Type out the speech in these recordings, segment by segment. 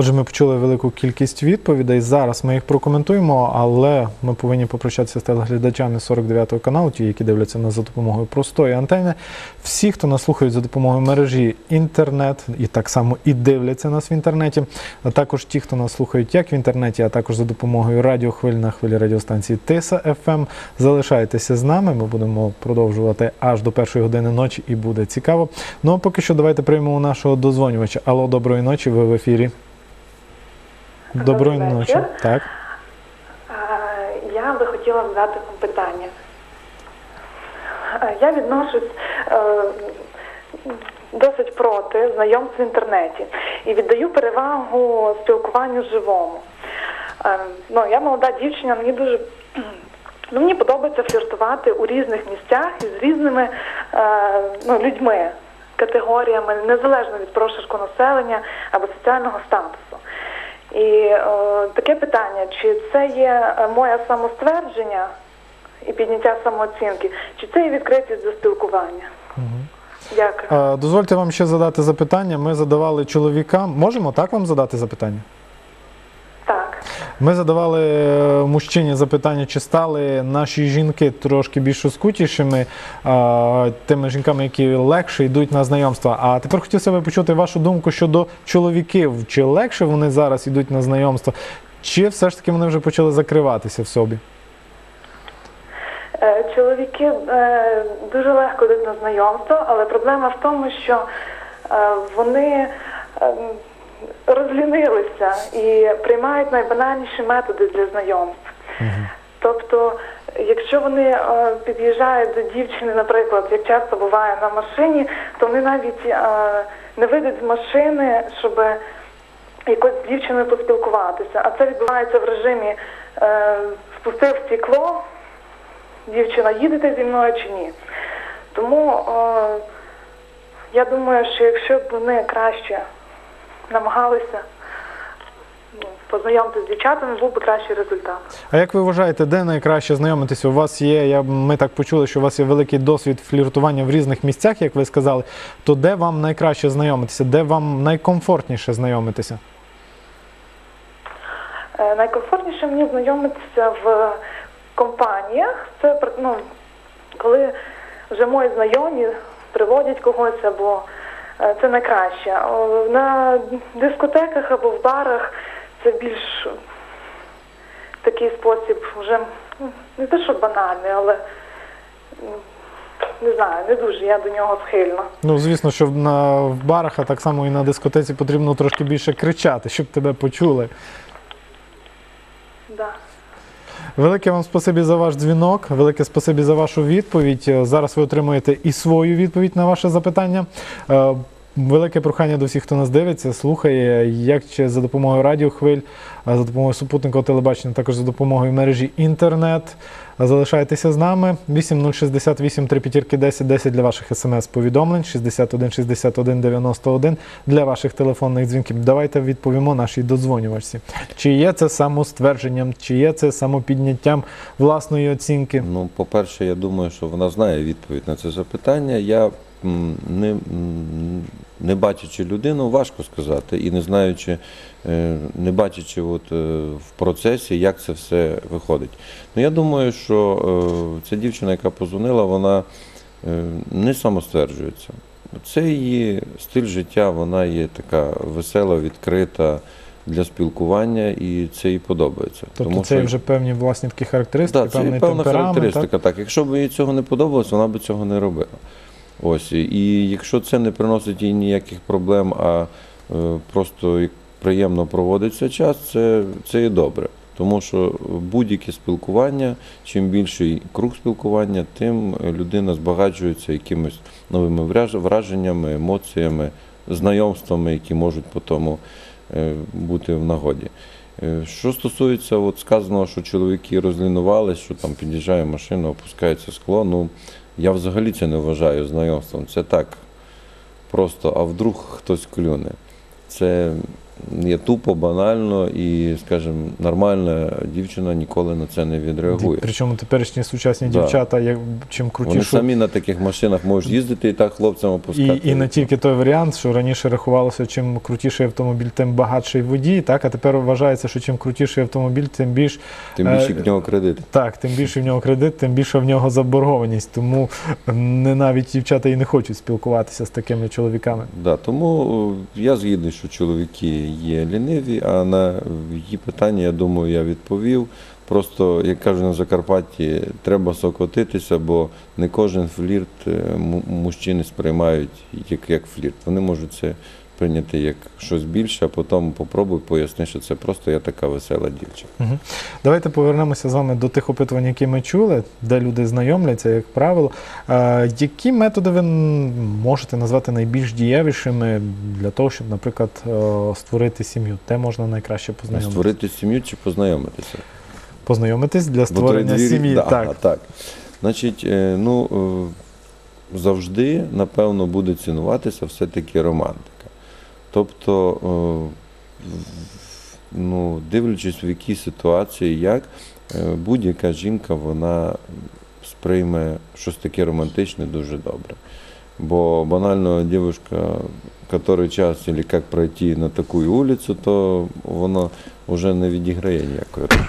Отже, ми почули велику кількість відповідей. Зараз ми їх прокоментуємо, але ми повинні попрощатися з телеглядачами 49-го каналу, ті, які дивляться нас за допомогою простої антени. Всі, хто нас слухають за допомогою мережі інтернет, і так само і дивляться нас в інтернеті. А також ті, хто нас слухають як в інтернеті, а також за допомогою радіохвиль на хвилі радіостанції Тиса ФМ. Залишайтеся з нами. Ми будемо продовжувати аж до першої години ночі, і буде цікаво. Ну а поки що давайте приймемо нашого дозвонювача. Алло, доброї ночі. Ви в ефірі. Доброї ночі. Так. Я би хотіла задати вам питання. Я відношусь е, досить проти знайомств в інтернеті і віддаю перевагу спілкуванню живому. Е, Ну, я молода дівчина, мені дуже ну, мені подобається фліртувати у різних місцях із різними е, ну, людьми, категоріями, незалежно від прошарку населення або соціального статусу. І е, таке питання: чи це є е, моє самоствердження і підняття самооцінки, чи це є відкритість до спілкування? Дякую. Е, Дозвольте вам ще задати запитання. Ми задавали чоловікам. Можемо так вам задати запитання? Ми задавали е, мужчині запитання, чи стали наші жінки трошки більш скутішими, тими жінками, які легше йдуть на знайомства. А тепер хотів себе почути вашу думку щодо чоловіків. Чи легше вони зараз йдуть на знайомства, чи все ж таки вони вже почали закриватися в собі? Е, Чоловіки е, дуже легко йдуть на знайомство, але проблема в тому, що вони е, розлінилися і приймають найбанальніші методи для знайомств. Тобто, якщо вони е, під'їжджають до дівчини, наприклад, як часто буває на машині, то вони навіть е, не вийдуть з машини, щоб якось з дівчиною поспілкуватися. А це відбувається в режимі е, спустив стекло, дівчина, їдете зі мною чи ні. Тому е, я думаю, що якщо б вони краще намагалися ну, познайомитися з дівчатами, був би кращий результат. А як ви вважаєте, де найкраще знайомитися? У вас є, я, ми так почули, що у вас є великий досвід фліртування в різних місцях, як ви сказали. То де вам найкраще знайомитися? Де вам найкомфортніше знайомитися? Е, Найкомфортніше мені знайомитися в компаніях. Це ну, коли вже мої знайомі приводять когось або це найкраще. На дискотеках або в барах це більш такий спосіб вже ну, не те, що банальний, але не знаю, не дуже я до нього схильна. Ну, звісно, що на, в барах, а так само і на дискотеці потрібно трошки більше кричати, щоб тебе почули. Велике вам спасибі за ваш дзвінок, велике спасибі за вашу відповідь. Е, Зараз ви отримуєте і свою відповідь на ваше запитання. Велике прохання до всіх, хто нас дивиться, слухає, як чи за допомогою радіохвиль, за допомогою супутникового телебачення, також за допомогою мережі інтернет. Залишайтеся з нами. 8068 3 10 10 для ваших смс-повідомлень, 61 61 91 для ваших телефонних дзвінків. Давайте відповімо нашій додзвонювачці. Чи є це самоствердженням, чи є це самопідняттям власної оцінки? Ну, по-перше, я думаю, що вона знає відповідь на це запитання. Я не, не бачачи людину, важко сказати, і не знаючи, е, не бачачи от, е, в процесі, як це все виходить. Ну, я думаю, що е, ця дівчина, яка позвонила, вона не самостверджується. Це її стиль життя, вона є така весела, відкрита для спілкування, і це їй подобається. Тобто це вже певні власні такі характеристики, так, це певна темперамент. характеристика. Так? Так? якщо б їй цього не подобалось, вона б цього не робила. Ось і якщо це не приносить їй ніяких проблем, а е, просто приємно проводиться час, це, це і добре. Тому що будь-яке спілкування, чим більший круг спілкування, тим людина збагачується якимись новими враженнями, емоціями, знайомствами, які можуть потім е, бути в нагоді. Е, Що стосується от сказаного, що чоловіки розлінувалися, що там під'їжджає машина, опускається скло, ну я взагалі це не вважаю знайомством. Це так просто, а вдруг хтось клюне. Це є тупо, банально і, скажімо, нормальна дівчина ніколи на це не відреагує. Причому теперішні сучасні Да. дівчата, як чим Вони самі на таких машинах можуть їздити і так хлопцям опускати. І, і не тільки той варіант, що раніше рахувалося, чим крутіший автомобіль, тим багатший водій. Так, а тепер вважається, що чим крутіший автомобіль, тим більш Тим більше в нього кредит. так, тим більше в нього кредит, тим більше в нього заборгованість. Тому не навіть дівчата і не хочуть спілкуватися з такими чоловіками. Да, тому е, я згідний, що чоловіки є ліниві, а на її питання, я думаю, я відповів. Просто, як кажуть на Закарпатті, треба сокотитися, бо не кожен флірт е, мужчини сприймають як, як флірт. Вони можуть це прийняти як щось більше, а потім попробуй поясни, що це просто я така весела дівчина. Угу. Давайте повернемося з вами до тих опитувань, які ми чули, де люди знайомляться, як правило. Е, які методи ви можете назвати найбільш дієвішими для того, щоб, наприклад, е, створити сім'ю? Де можна найкраще познайомитися? Створити сім'ю чи познайомитися? Познайомитись для створення двір- сім'ї. Да, так. так. Значить, е, ну, е, завжди, напевно, буде цінуватися все-таки романтика. Тобто, е, ну, дивлячись, в якій ситуації, як, е, будь-яка жінка вона сприйме щось таке романтичне дуже добре. Бо банально дівчинка, який час, або як пройти на таку вулицю, то воно вже не відіграє ніякої ролі.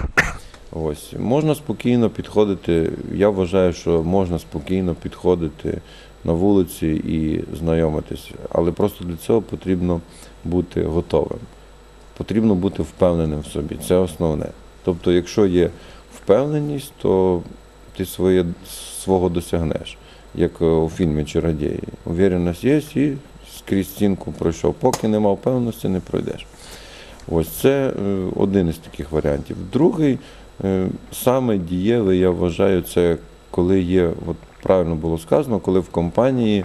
Ось можна спокійно підходити. Я вважаю, що можна спокійно підходити на вулиці і знайомитися, але просто для цього потрібно бути готовим. Потрібно бути впевненим в собі. Це основне. Тобто, якщо є впевненість, то ти своє, свого досягнеш, як е, у фільмі Чародії. Увіреність є і скрізь стінку пройшов. Поки нема впевненості, не пройдеш. Ось це е, один із таких варіантів. Другий, е, саме дієвий, я вважаю, це коли є, от правильно було сказано, коли в компанії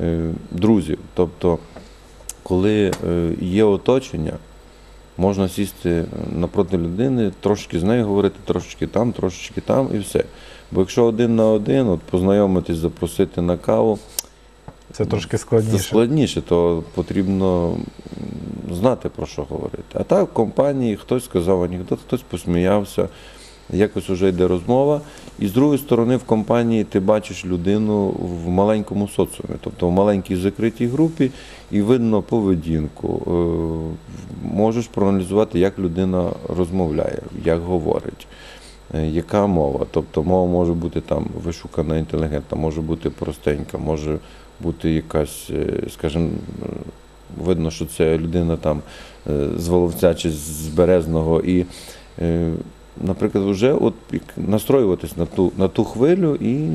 е, друзів. Тобто, коли е, є оточення, можна сісти напроти людини, трошки з нею говорити, трошечки там, трошечки там і все. Бо якщо один на один, от познайомитись, запросити на каву, Це трошки це складніше. складніше, то потрібно знати про що говорити. А так в компанії хтось сказав анекдот, хтось посміявся, якось вже йде розмова. І з другої сторони, в компанії ти бачиш людину в маленькому соціумі, тобто в маленькій закритій групі, і видно поведінку. Е, Можеш проаналізувати, як людина розмовляє, як говорить. е, Яка мова? Тобто мова може бути там вишукана, інтелігентна, може бути простенька, може бути якась, е, скажімо, видно, що це людина там з Воловця чи з Березного. І, наприклад, вже от настроюватись на ту, на ту хвилю і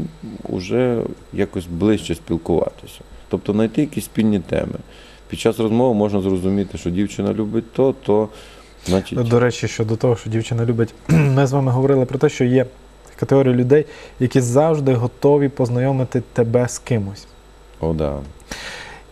вже якось ближче спілкуватися. Тобто знайти якісь спільні теми. Під час розмови можна зрозуміти, що дівчина любить то, то значить. До речі, щодо того, що дівчина любить, ми з вами говорили про те, що є категорія людей, які завжди готові познайомити тебе з кимось. О, да.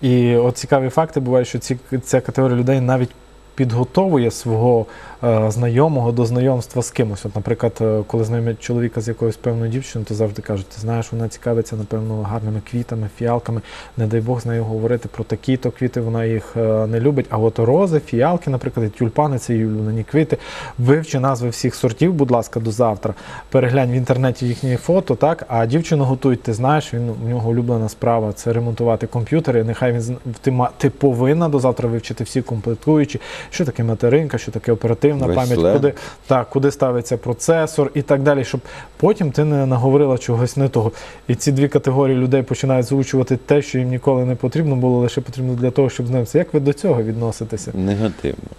І от цікаві факти бувають, що ці, ця категорія людей навіть підготовує свого е, знайомого до знайомства з кимось. От, наприклад, е, коли знайомлять чоловіка з якоюсь певною дівчиною, то завжди кажуть, ти знаєш, вона цікавиться, напевно, гарними квітами, фіалками. Не дай Бог з нею говорити про такі-то квіти, вона їх е, не любить. А от рози, фіалки, наприклад, тюльпани це її улюблені квіти. Вивчи назви всіх сортів, будь ласка, до завтра. Переглянь в інтернеті їхні фото, так? А дівчину готують, ти знаєш, він у нього улюблена справа це ремонтувати комп'ютери. Нехай він ти, ти повинна до завтра вивчити всі комплектуючі, що таке материнка, що таке оперативна Весь пам'ять, куди, так, куди ставиться процесор і так далі, щоб потім ти не наговорила чогось не того. І ці дві категорії людей починають звучувати те, що їм ніколи не потрібно було, лише потрібно для того, щоб знатися. Як ви до цього відноситеся? Негативно.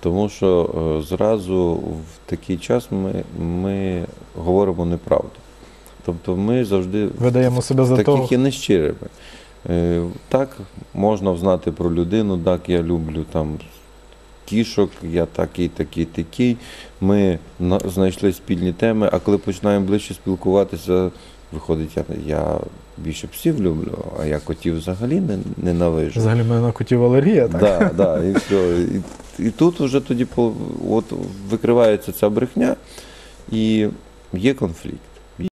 Тому що е, зразу в такий час ми, ми говоримо неправду. Тобто ми завжди Видаємо себе за таких того. є нещирими. Е, Так, можна знати про людину, так, я люблю там кішок, я такий, такий, такий. Ми знайшли спільні теми, а коли починаємо ближче спілкуватися, виходить, я, я більше псів люблю, а я котів взагалі не, ненавижу. Взагалі в мене на котів алергія, так? Да, да, і, все. І, і тут вже тоді по- от, викривається ця брехня, і є конфлікт.